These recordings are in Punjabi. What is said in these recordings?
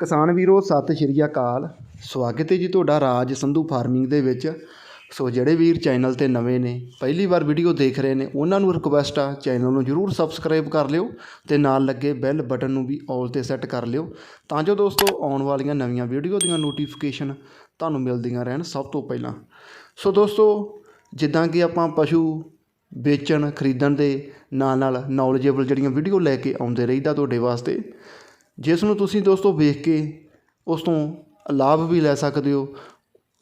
ਕਿਸਾਨ ਵੀਰੋ, ਸਤਿ ਸ਼੍ਰੀ ਅਕਾਲ। ਸਵਾਗਤ ਹੈ ਜੀ ਤੁਹਾਡਾ ਰਾਜ ਸੰਧੂ ਫਾਰਮਿੰਗ ਦੇ ਵਿੱਚ। ਸੋ ਜਿਹੜੇ ਵੀਰ ਚੈਨਲ ਤੇ ਨਵੇਂ ਨੇ, ਪਹਿਲੀ ਵਾਰ ਵੀਡੀਓ ਦੇਖ ਰਹੇ ਨੇ, ਉਹਨਾਂ ਨੂੰ ਰਿਕੁਐਸਟ ਆ, ਚੈਨਲ ਨੂੰ ਜਰੂਰ ਸਬਸਕ੍ਰਾਈਬ ਕਰ ਲਿਓ ਤੇ ਨਾਲ ਲੱਗੇ ਬੈਲ ਬਟਨ ਨੂੰ ਵੀ ਆਲ ਤੇ ਸੈੱਟ ਕਰ ਲਿਓ। ਤਾਂ ਜੋ ਦੋਸਤੋ, ਆਉਣ ਵਾਲੀਆਂ ਨਵੀਆਂ ਵੀਡੀਓ ਦੀਆਂ ਨੋਟੀਫਿਕੇਸ਼ਨ ਤੁਹਾਨੂੰ ਮਿਲਦੀਆਂ ਰਹਿਣ ਸਭ ਤੋਂ ਪਹਿਲਾਂ। ਸੋ ਦੋਸਤੋ, ਜਿੱਦਾਂ ਕਿ ਆਪਾਂ ਪਸ਼ੂ ਵੇਚਣ, ਖਰੀਦਣ ਦੇ ਨਾਲ ਨਾਲ ਨੌਲੇਜੇਬਲ ਜਿਹੜੀਆਂ ਵੀਡੀਓ ਲੈ ਕੇ ਆਉਂਦੇ ਰਹੀਦਾ ਤੁਹਾਡੇ ਵਾਸਤੇ ਜਿਸ ਨੂੰ ਤੁਸੀਂ ਦੋਸਤੋ ਵੇਖ ਕੇ ਉਸ ਤੋਂ ਲਾਭ ਵੀ ਲੈ ਸਕਦੇ ਹੋ,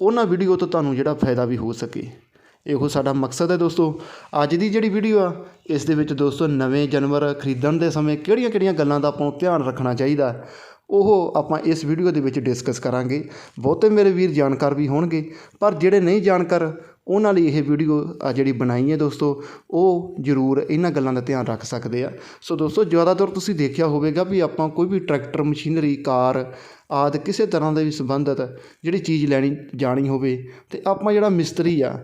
ਉਹਨਾਂ ਵੀਡੀਓ ਤੋਂ ਤੁਹਾਨੂੰ ਜਿਹੜਾ ਫਾਇਦਾ ਵੀ ਹੋ ਸਕੇ। ਇਹੋ ਸਾਡਾ ਮਕਸਦ ਹੈ ਦੋਸਤੋ। ਅੱਜ ਦੀ ਜਿਹੜੀ ਵੀਡੀਓ ਆ, ਇਸ ਦੇ ਵਿੱਚ ਦੋਸਤੋ ਨਵੇਂ ਜਾਨਵਰ ਖਰੀਦਣ ਦੇ ਸਮੇਂ ਕਿਹੜੀਆਂ-ਕਿਹੜੀਆਂ ਗੱਲਾਂ ਦਾ ਆਪਾਂ ਨੂੰ ਧਿਆਨ ਰੱਖਣਾ ਚਾਹੀਦਾ, ਉਹ ਆਪਾਂ ਇਸ ਵੀਡੀਓ ਦੇ ਵਿੱਚ ਡਿਸਕਸ ਕਰਾਂਗੇ। ਬਹੁਤੇ ਮੇਰੇ ਵੀਰ ਜਾਣਕਾਰ ਵੀ ਹੋਣਗੇ, ਪਰ ਜਿਹੜੇ ਨਹੀਂ ਜਾਣਕਾਰ ਉਹਨਾਂ ਲਈ ਇਹ ਵੀਡੀਓ ਆ ਜਿਹੜੀ ਬਣਾਈ ਹੈ ਦੋਸਤੋ, ਉਹ ਜ਼ਰੂਰ ਇਹਨਾਂ ਗੱਲਾਂ ਦਾ ਧਿਆਨ ਰੱਖ ਸਕਦੇ ਆ। ਸੋ ਦੋਸਤੋ, ਜ਼ਿਆਦਾਤਰ ਤੁਸੀਂ ਦੇਖਿਆ ਹੋਵੇਗਾ ਵੀ ਆਪਾਂ ਕੋਈ ਵੀ ਟਰੈਕਟਰ ਮਸ਼ੀਨਰੀ ਕਾਰ ਆਦਿ ਕਿਸੇ ਤਰ੍ਹਾਂ ਦੇ ਵੀ ਸੰਬੰਧਿਤ ਜਿਹੜੀ ਚੀਜ਼ ਲੈਣੀ, ਜਾਣੀ ਹੋਵੇ, ਤੇ ਆਪਾਂ ਜਿਹੜਾ ਮਿਸਤਰੀ ਆ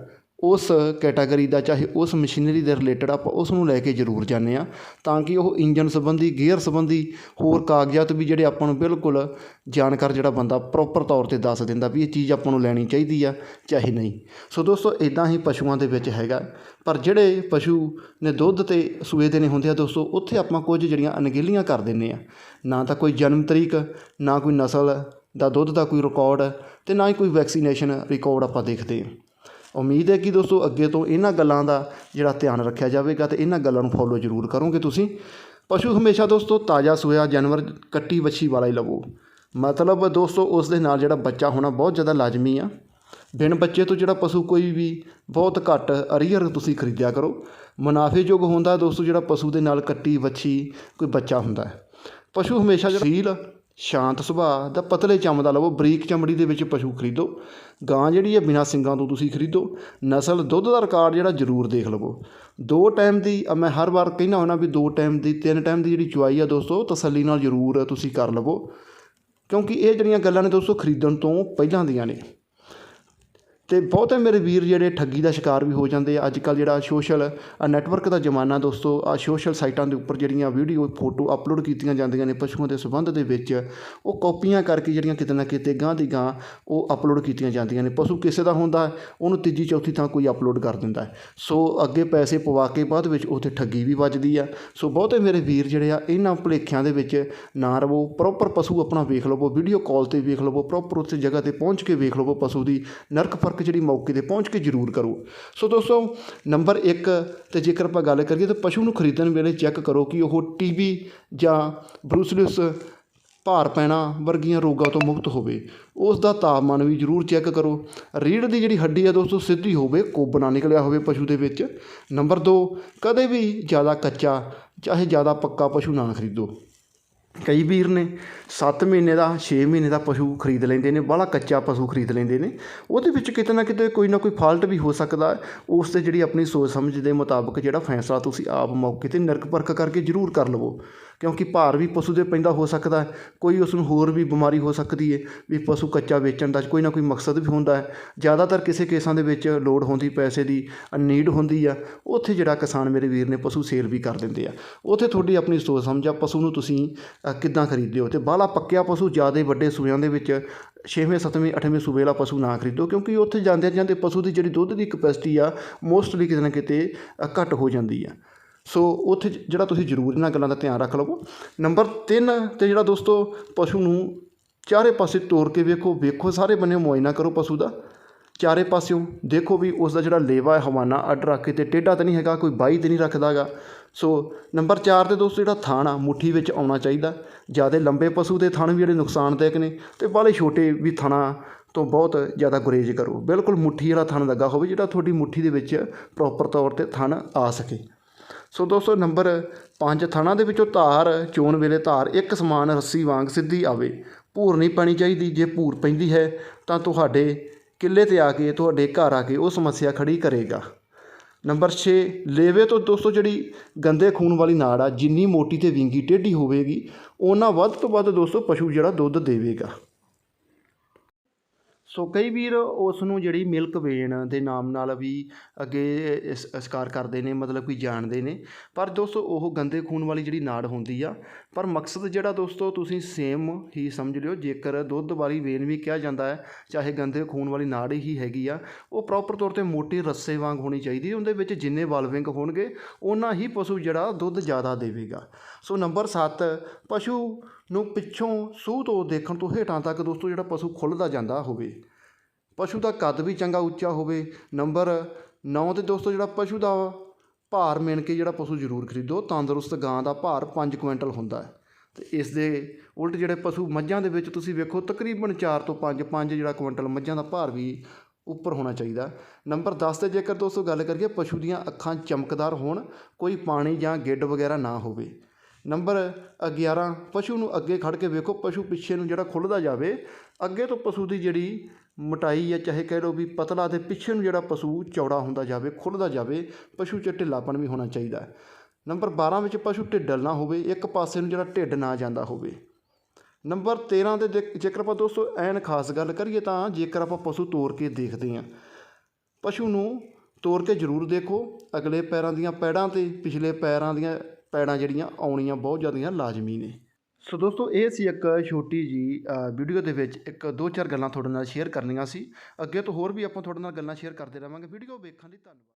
ਉਸ ਕੈਟਾਗਰੀ ਦਾ, ਚਾਹੇ ਉਸ ਮਸ਼ੀਨਰੀ ਦੇ ਰਿਲੇਟਡ ਆਪਾਂ ਉਸ ਨੂੰ ਲੈ ਕੇ ਜ਼ਰੂਰ ਜਾਂਦੇ ਆ ਤਾਂ ਕਿ ਉਹ ਇੰਜਨ ਸੰਬੰਧੀ ਗੇਅਰ ਸੰਬੰਧੀ ਹੋਰ ਕਾਗਜ਼ਾਤ ਵੀ ਜਿਹੜੇ ਆਪਾਂ ਨੂੰ ਬਿਲਕੁਲ ਜਾਣਕਾਰ ਜਿਹੜਾ ਬੰਦਾ ਪ੍ਰੋਪਰ ਤੌਰ ਤੇ ਦੱਸ ਦਿੰਦਾ ਵੀ ਇਹ ਚੀਜ਼ ਆਪਾਂ ਨੂੰ ਲੈਣੀ ਚਾਹੀਦੀ ਆ ਚਾਹੇ ਨਹੀਂ। ਸੋ ਦੋਸਤੋ ਇਦਾਂ ਹੀ ਪਸ਼ੂਆਂ ਦੇ ਵਿੱਚ ਹੈਗਾ। ਪਰ ਜਿਹੜੇ ਪਸ਼ੂ ਨੇ ਦੁੱਧ ਤੇ ਸੂਏ ਦੇ ਨੇ ਹੁੰਦੇ ਆ ਦੋਸਤੋ, ਉੱਥੇ ਆਪਾਂ ਕੁਝ ਜਿਹੜੀਆਂ ਅਣਗਹਿਲੀਆਂ ਕਰ ਦਿੰਦੇ ਆ ਨਾ ਤਾਂ ਕੋਈ ਜਨਮ ਤਰੀਕ, ਨਾ ਕੋਈ ਨਸਲ ਦਾ ਦੁੱਧ ਦਾ ਕੋਈ ਰਿਕਾਰਡ ਤੇ ਨਾ ਹੀ ਕੋਈ ਵੈਕਸੀਨੇਸ਼ਨ ਰਿਕਾਰਡ ਆਪਾਂ ਦੇਖਦੇ ਹਾਂ। ਉਮੀਦ ਹੈ ਕਿ ਦੋਸਤੋ ਅੱਗੇ ਤੋਂ ਇਹਨਾਂ ਗੱਲਾਂ ਦਾ ਜਿਹੜਾ ਧਿਆਨ ਰੱਖਿਆ ਜਾਵੇਗਾ ਤੇ ਇਹਨਾਂ ਗੱਲਾਂ ਨੂੰ ਫੋਲੋ ਜ਼ਰੂਰ ਕਰੋਗੇ ਤੁਸੀਂ। ਪਸ਼ੂ ਹਮੇਸ਼ਾ ਦੋਸਤੋ ਤਾਜ਼ਾ ਸੋਇਆ, ਜਾਨਵਰ ਕੱਟੀ ਵੱਛੀ ਵਾਲਾ ਹੀ ਲਵੋ। ਮਤਲਬ ਦੋਸਤੋ ਉਸ ਦੇ ਨਾਲ ਜਿਹੜਾ ਬੱਚਾ ਹੋਣਾ ਬਹੁਤ ਜ਼ਿਆਦਾ ਲਾਜ਼ਮੀ ਆ। ਬਿਨ ਬੱਚੇ ਤੋਂ ਜਿਹੜਾ ਪਸ਼ੂ ਕੋਈ ਵੀ ਬਹੁਤ ਘੱਟ ਅਰੀਅਰ ਤੁਸੀਂ ਖਰੀਦਿਆ ਕਰੋ। ਮੁਨਾਫੇਯੋਗ ਹੁੰਦਾ ਦੋਸਤੋ ਜਿਹੜਾ ਪਸ਼ੂ ਦੇ ਨਾਲ ਕੱਟੀ ਵੱਛੀ ਕੋਈ ਬੱਚਾ ਹੁੰਦਾ ਪਸ਼ੂ ਹਮੇਸ਼ਾ ਜਿਹੜਾ ਸੀਲ ਸ਼ਾਂਤ ਸੁਭਾਅ ਦਾ ਪਤਲੇ ਚਮ ਦਾ ਲਵੋ, ਬਰੀਕ ਚਮੜੀ ਦੇ ਵਿੱਚ ਪਸ਼ੂ ਖਰੀਦੋ। ਗਾਂ ਜਿਹੜੀ ਹੈ ਬਿਨਾਂ ਸਿੰਗਾਂ ਤੋਂ ਤੁਸੀਂ ਖਰੀਦੋ। ਨਸਲ, ਦੁੱਧ ਦਾ ਰਿਕਾਰਡ ਜਿਹੜਾ ਜ਼ਰੂਰ ਦੇਖ ਲਵੋ। ਦੋ ਟਾਈਮ ਦੀ ਮੈਂ ਹਰ ਵਾਰ ਕਹਿੰਦਾ ਹੁੰਦਾ ਵੀ ਦੋ ਟਾਈਮ ਦੀ, ਤਿੰਨ ਟਾਈਮ ਦੀ ਜਿਹੜੀ ਚੁਆਈ ਆ ਦੋਸਤੋ, ਤਸੱਲੀ ਨਾਲ ਜ਼ਰੂਰ ਤੁਸੀਂ ਕਰ ਲਵੋ। ਕਿਉਂਕਿ ਇਹ ਜਿਹੜੀਆਂ ਗੱਲਾਂ ਨੇ ਦੋਸਤੋ, ਖਰੀਦਣ ਤੋਂ ਪਹਿਲਾਂ ਦੀਆਂ ਨੇ। ਅਤੇ ਬਹੁਤੇ ਮੇਰੇ ਵੀਰ ਜਿਹੜੇ ਠੱਗੀ ਦਾ ਸ਼ਿਕਾਰ ਵੀ ਹੋ ਜਾਂਦੇ ਆ। ਅੱਜ ਕੱਲ੍ਹ ਜਿਹੜਾ ਸੋਸ਼ਲ ਨੈਟਵਰਕ ਦਾ ਜ਼ਮਾਨਾ ਦੋਸਤੋ ਆ ਸੋਸ਼ਲ ਸਾਈਟਾਂ ਦੇ ਉੱਪਰ ਜਿਹੜੀਆਂ ਵੀਡੀਓ ਫੋਟੋ ਅਪਲੋਡ ਕੀਤੀਆਂ ਜਾਂਦੀਆਂ ਨੇ ਪਸ਼ੂਆਂ ਦੇ ਸੰਬੰਧ ਦੇ ਵਿੱਚ, ਉਹ ਕਾਪੀਆਂ ਕਰਕੇ ਜਿਹੜੀਆਂ ਕਿਤੇ ਨਾ ਕਿਤੇ ਗਾਂ ਦੀ ਗਾਂ ਉਹ ਅਪਲੋਡ ਕੀਤੀਆਂ ਜਾਂਦੀਆਂ ਨੇ। ਪਸ਼ੂ ਕਿਸੇ ਦਾ ਹੁੰਦਾ, ਉਹਨੂੰ ਤੀਜੀ, ਚੌਥੀ ਥਾਂ ਕੋਈ ਅਪਲੋਡ ਕਰ ਦਿੰਦਾ ਸੋ ਅੱਗੇ ਪੈਸੇ ਪਵਾ ਕੇ ਬਾਅਦ ਵਿੱਚ ਉੱਥੇ ਠੱਗੀ ਵੀ ਵੱਜਦੀ ਆ। ਸੋ ਬਹੁਤੇ ਮੇਰੇ ਵੀਰ ਜਿਹੜੇ ਆ, ਇਹਨਾਂ ਭੁਲੇਖਿਆਂ ਦੇ ਵਿੱਚ ਨਾ ਰਵੋ ਪ੍ਰੋਪਰ ਪਸ਼ੂ ਆਪਣਾ ਵੇਖ ਲਵੋ ਵੀਡੀਓ ਕਾਲ ਤੇ ਵੇਖ ਲਵੋ ਪ੍ਰੋਪਰ ਉੱਥੇ ਜਗ੍ਹਾ ਤੇ ਪਹੁੰਚ ਕੇ ਵੇਖ ਲਵੋ ਪਸ਼ੂ ਦੀ ਨਰਕ ਫ਼ਰਕ ਜਿਹੜੀ ਮੌਕੇ ਤੇ ਪਹੁੰਚ ਕੇ ਜ਼ਰੂਰ ਕਰੋ। ਸੋ ਦੋਸਤੋ, ਨੰਬਰ 1 ਤੇ ਜੇਕਰ ਆਪਾਂ ਗੱਲ ਕਰੀਏ ਤਾਂ ਪਸ਼ੂ ਨੂੰ ਖਰੀਦਣ ਵੇਲੇ ਚੈੱਕ ਕਰੋ ਕਿ ਉਹ ਟੀਬੀ ਜਾਂ ਬਰੂਸਲਿਸ ਭਾਰ ਪੈਣਾ ਵਰਗੀਆਂ ਰੋਗਾਂ ਤੋਂ ਮੁਕਤ ਹੋਵੇ। ਉਸ ਦਾ ਤਾਪਮਾਨ ਵੀ ਜ਼ਰੂਰ ਚੈੱਕ ਕਰੋ। ਰੀੜ੍ਹ ਦੀ ਜਿਹੜੀ ਹੱਡੀ ਹੈ ਦੋਸਤੋ, ਸਿੱਧੀ ਹੋਵੇ, ਕੋਬ ਨਾ ਨਿਕਲਿਆ ਹੋਵੇ ਪਸ਼ੂ ਦੇ ਵਿੱਚ। ਨੰਬਰ 2 ਕਦੇ ਵੀ ਜ਼ਿਆਦਾ ਕੱਚਾ, ਚਾਹੇ ਜ਼ਿਆਦਾ ਪੱਕਾ ਪਸ਼ੂ ਨਾ ਖਰੀਦੋ। ਕਈ ਵੀਰ ਨੇ 7 ਮਹੀਨੇ ਦਾ 6 ਮਹੀਨੇ ਦਾ ਪਸ਼ੂ ਖਰੀਦ ਲੈਂਦੇ ਨੇ, ਬਾਹਲਾ ਕੱਚਾ ਪਸ਼ੂ ਖਰੀਦ ਲੈਂਦੇ ਨੇ। ਉਹਦੇ ਵਿੱਚ ਕਿਤੇ ਨਾ ਕਿਤੇ ਕੋਈ ਨਾ ਕੋਈ ਫਾਲਟ ਵੀ ਹੋ ਸਕਦਾ ਉਸ ਤੇ ਜਿਹੜੀ ਆਪਣੀ ਸੋਚ ਸਮਝ ਦੇ ਮੁਤਾਬਕ ਜਿਹੜਾ ਫੈਸਲਾ ਤੁਸੀਂ ਆਪ ਮੌਕੇ ਤੇ ਨਿਰਖ ਪਰਖ ਕਰਕੇ ਜ਼ਰੂਰ ਕਰ ਲਵੋ। ਕਿਉਂਕਿ ਭਾਰ ਵੀ ਪਸ਼ੂ ਦੇ ਪੈਂਦਾ ਹੋ ਸਕਦਾ ਕੋਈ ਉਸ ਨੂੰ ਹੋਰ ਵੀ ਬਿਮਾਰੀ ਹੋ ਸਕਦੀ ਹੈ। ਵੀ ਪਸ਼ੂ ਕੱਚਾ ਵੇਚਣ ਦਾ ਕੋਈ ਨਾ ਕੋਈ ਮਕਸਦ ਵੀ ਹੁੰਦਾ ਹੈ। ਜ਼ਿਆਦਾਤਰ ਕਿਸੇ ਕੇਸਾਂ ਦੇ ਵਿੱਚ ਲੋੜ ਹੁੰਦੀ ਪੈਸੇ ਦੀ ਨੀਡ ਹੁੰਦੀ ਆ। ਉੱਥੇ ਜਿਹੜਾ ਕਿਸਾਨ ਮੇਰੇ ਵੀਰ ਨੇ ਪਸ਼ੂ ਸੇਲ ਵੀ ਕਰ ਦਿੰਦੇ ਆ। ਉੱਥੇ ਤੁਹਾਡੀ ਆਪਣੀ ਸੋਚ ਸਮਝ ਆ। ਪਸ਼ੂ ਨੂੰ ਤੁਸੀਂ ਕਿੱਦਾਂ ਖਰੀਦਦੇ ਹੋ ਤੇ ਬਾਹਲਾ ਪੱਕਿਆ ਪਸ਼ੂ ਜ਼ਿਆਦਾ ਵੱਡੇ ਸੂਬਿਆਂ ਦੇ ਵਿੱਚ ਛੇਵੇਂ, ਸੱਤਵੇਂ, ਅੱਠਵੇਂ ਸੂਬੇ ਵਾਲਾ ਪਸ਼ੂ ਨਾ ਖਰੀਦੋ, ਕਿਉਂਕਿ ਉੱਥੇ ਜਾਂਦੇ ਜਾਂਦੇ ਪਸ਼ੂ ਦੀ ਜਿਹੜੀ ਦੁੱਧ ਦੀ ਕਪੈਸਿਟੀ ਆ ਮੋਸਟਲੀ ਕਿਤੇ ਨਾ ਕਿਤੇ ਘੱਟ ਹੋ ਜਾਂਦੀ ਆ। ਸੋ ਉੱਥੇ ਜਿਹੜਾ ਤੁਸੀਂ ਜ਼ਰੂਰ ਇਹਨਾਂ ਗੱਲਾਂ ਦਾ ਧਿਆਨ ਰੱਖ ਲਵੋ। ਨੰਬਰ 3 ਤੇ ਜਿਹੜਾ ਦੋਸਤੋ, ਪਸ਼ੂ ਨੂੰ ਚਾਰੇ ਪਾਸੇ ਤੋੜ ਕੇ ਵੇਖੋ ਵੇਖੋ ਸਾਰੇ ਬੰਨੇ ਮੁਆਇਨਾ ਕਰੋ ਪਸ਼ੂ ਦਾ। ਚਾਰੇ ਪਾਸਿਓਂ ਦੇਖੋ ਵੀ ਉਸ ਦਾ ਜਿਹੜਾ ਲੇਵਾ ਹੈ ਹਵਾਨਾ ਅੱਡ ਰੱਖ ਕੇ, ਤੇ ਟੇਢਾ ਤਾਂ ਨਹੀਂ ਹੈਗਾ, ਕੋਈ ਬਾਈ ਤੇ ਨਹੀਂ ਰੱਖਦਾਗਾ ਸੋ ਨੰਬਰ 4 ਤੇ ਦੋਸਤੋ, ਜਿਹੜਾ ਥਣ ਆ, ਮੁੱਠੀ ਵਿੱਚ ਆਉਣਾ ਚਾਹੀਦਾ। ਜ਼ਿਆਦਾ ਲੰਬੇ ਪਸ਼ੂ ਦੇ ਥਣ ਵੀ ਜਿਹੜੇ ਨੁਕਸਾਨਦਾਇਕ ਨੇ ਤੇ ਬਾਲੇ ਛੋਟੇ ਵੀ ਥਣਾ ਤੋਂ ਬਹੁਤ ਜ਼ਿਆਦਾ ਗੁਰੇਜ਼ ਕਰੋ। ਬਿਲਕੁਲ ਮੁੱਠੀ ਵਾਲਾ ਥਣ ਲੱਗਾ ਹੋਵੇ ਜਿਹੜਾ ਤੁਹਾਡੀ ਮੁੱਠੀ ਦੇ ਵਿੱਚ ਪ੍ਰੋਪਰ ਤੌਰ ਤੇ ਥਣ ਆ ਸਕੇ। ਸੋ ਦੋਸਤੋ, ਨੰਬਰ 5 ਥਾਣਾ ਦੇ ਵਿੱਚੋਂ ਧਾਰ, ਚੋਣ ਵੇਲੇ ਧਾਰ, ਇੱਕ ਸਮਾਨ ਰੱਸੀ ਵਾਂਗ ਸਿੱਧੀ ਆਵੇ। ਭੂਰ ਨਹੀਂ ਪੈਣੀ ਚਾਹੀਦੀ, ਜੇ ਭੂਰ ਪੈਂਦੀ ਹੈ ਤਾਂ ਤੁਹਾਡੇ ਕਿੱਲੇ ਤੇ ਆ ਕੇ, ਤੁਹਾਡੇ ਘਰ ਆ ਕੇ ਉਹ ਸਮੱਸਿਆ ਖੜੀ ਕਰੇਗਾ। ਨੰਬਰ 6 ਲੇਵੇ ਤੋਂ ਦੋਸਤੋ ਜਿਹੜੀ ਗੰਦੇ ਖੂਨ ਵਾਲੀ ਨਾੜ ਆ, ਜਿੰਨੀ ਮੋਟੀ ਤੇ ਵਿੰਗੀ ਟੇਢੀ ਹੋਵੇਗੀ, ਉਹਨਾਂ ਵੱਧ ਤੋਂ ਵੱਧ ਦੋਸਤੋ ਪਸ਼ੂ ਜਿਹੜਾ ਦੁੱਧ ਦੇਵੇਗਾ। ਸੋ ਕਈ ਵੀਰ ਉਸ ਨੂੰ ਜਿਹੜੀ ਮਿਲਕ ਵੇਨ ਦੇ ਨਾਮ ਨਾਲ ਵੀ ਅੱਗੇ ਸਕਾਰ ਕਰਦੇ ਨੇ, ਮਤਲਬ ਕਿ ਜਾਣਦੇ ਨੇ, ਪਰ ਦੋਸਤੋ ਉਹ ਗੰਦੇ ਖੂਨ ਵਾਲੀ ਜਿਹੜੀ ਨਾੜ ਹੁੰਦੀ ਆ ਪਰ ਮਕਸਦ ਜਿਹੜਾ ਦੋਸਤੋ, ਤੁਸੀਂ ਸੇਮ ਹੀ ਸਮਝ ਲਿਓ, ਜੇਕਰ ਦੁੱਧ ਵਾਲੀ ਵੇਨ ਵੀ ਕਿਹਾ ਜਾਂਦਾ ਹੈ, ਚਾਹੇ ਗੰਦੇ ਖੂਨ ਵਾਲੀ ਨਾੜ ਹੀ ਹੈਗੀ ਆ, ਉਹ ਪ੍ਰੋਪਰ ਤੌਰ ਤੇ ਮੋਟੀ ਰੱਸੇ ਵਾਂਗ ਹੋਣੀ ਚਾਹੀਦੀ ਉਹਦੇ ਵਿੱਚ ਜਿੰਨੇ ਵਾਲਵਿੰਗ ਹੋਣਗੇ ਉਹਨਾਂ ਹੀ ਪਸ਼ੂ ਜਿਹੜਾ ਦੁੱਧ ਜ਼ਿਆਦਾ ਦੇਵੇਗਾ। ਸੋ ਨੰਬਰ 7 ਪਸ਼ੂ ਨੂੰ ਪਿੱਛੋਂ ਸੂਹ ਤੋਂ ਦੇਖਣ ਤੋਂ ਹੇਠਾਂ ਤੱਕ ਦੋਸਤੋ, ਜਿਹੜਾ ਪਸ਼ੂ ਖੁੱਲਦਾ ਜਾਂਦਾ ਹੋਵੇ। ਪਸ਼ੂ ਦਾ ਕੱਦ ਵੀ ਚੰਗਾ ਉੱਚਾ ਹੋਵੇ। ਨੰਬਰ 9 ਤੇ ਦੋਸਤੋ, ਜਿਹੜਾ ਪਸ਼ੂ ਦਾ ਭਾਰ ਮਿਣ ਕੇ ਜਿਹੜਾ ਪਸ਼ੂ ਜ਼ਰੂਰ ਖਰੀਦੋ, ਤੰਦਰੁਸਤ ਗਾਂ ਦਾ ਭਾਰ 5 ਕੁਇੰਟਲ ਹੁੰਦਾ ਹੈ। ਤੇ ਇਸ ਦੇ ਉਲਟ ਜਿਹੜੇ ਪਸ਼ੂ ਮੱਝਾਂ ਦੇ ਵਿੱਚ ਤੁਸੀਂ ਵੇਖੋ, ਤਕਰੀਬਨ 4 ਤੋਂ 5 5 ਜਿਹੜਾ ਕੁਇੰਟਲ ਮੱਝਾਂ ਦਾ ਭਾਰ ਵੀ ਉੱਪਰ ਹੋਣਾ ਚਾਹੀਦਾ। ਨੰਬਰ 10 ਤੇ ਜੇਕਰ ਦੋਸਤੋ ਗੱਲ ਕਰੀਏ, ਪਸ਼ੂ ਦੀਆਂ ਅੱਖਾਂ ਚਮਕਦਾਰ ਹੋਣ, ਕੋਈ ਪਾਣੀ ਜਾਂ ਗਿੱਡ ਵਗੈਰਾ ਨਾ ਹੋਵੇ। ਨੰਬਰ 11 ਪਸ਼ੂ ਨੂੰ ਅੱਗੇ ਖੜ ਕੇ ਵੇਖੋ, ਪਸ਼ੂ ਪਿੱਛੇ ਨੂੰ ਜਿਹੜਾ ਖੁੱਲਦਾ ਜਾਵੇ, ਅੱਗੇ ਤੋਂ ਪਸ਼ੂ ਦੀ ਜਿਹੜੀ ਮਟਾਈ ਹੈ, ਚਾਹੇ ਕਹਿ ਲਓ ਵੀ ਪਤਲਾ ਤੇ ਪਿੱਛੇ ਨੂੰ ਜਿਹੜਾ ਪਸ਼ੂ ਚੌੜਾ ਹੁੰਦਾ ਜਾਵੇ ਖੁੱਲਦਾ ਜਾਵੇ, ਪਸ਼ੂ 'ਚ ਢਿੱਲਾਪਣ ਵੀ ਹੋਣਾ ਚਾਹੀਦਾ ਹੈ। ਨੰਬਰ 12 ਵਿੱਚ ਪਸ਼ੂ ਢਿੱਡਲ ਨਾ ਹੋਵੇ, ਇੱਕ ਪਾਸੇ ਨੂੰ ਜਿਹੜਾ ਢਿੱਡ ਨਾ ਜਾਂਦਾ ਹੋਵੇ ਨੰਬਰ 13 ਤੇ ਜੇ- ਜੇਕਰ ਆਪਾਂ ਦੋਸਤੋ ਐਨ ਖਾਸ ਗੱਲ ਕਰੀਏ ਤਾਂ ਜੇਕਰ ਆਪਾਂ ਪਸ਼ੂ ਤੋੜ ਕੇ ਦੇਖਦੇ ਹਾਂ, ਪਸ਼ੂ ਨੂੰ ਤੋੜ ਕੇ ਜ਼ਰੂਰ ਦੇਖੋ, ਅਗਲੇ ਪੈਰਾਂ ਦੀਆਂ ਪੈੜਾਂ ਤੇ, ਪਿਛਲੇ ਪੈਰਾਂ ਦੀਆਂ ਪੈੜਾਂ ਜਿਹੜੀਆਂ ਆਉਣੀਆਂ ਬਹੁਤ ਜ਼ਿਆਦੀਆਂ ਲਾਜ਼ਮੀ ਨੇ। ਸੋ ਦੋਸਤੋ, ਇਹ ਸੀ ਇੱਕ ਛੋਟੀ ਜੀ ਵੀਡੀਓ ਦੇ ਵਿੱਚ ਇੱਕ ਦੋ ਚਾਰ ਗੱਲਾਂ ਤੁਹਾਡੇ ਨਾਲ ਸ਼ੇਅਰ ਕਰਨੀਆਂ ਸੀ। ਅੱਗੇ ਤੋਂ ਹੋਰ ਵੀ ਆਪਾਂ ਤੁਹਾਡੇ ਨਾਲ ਗੱਲਾਂ ਸ਼ੇਅਰ ਕਰਦੇ ਰਹਾਂਗੇ ਵੀਡੀਓ ਵੇਖਣ ਲਈ ਧੰਨਵਾਦ।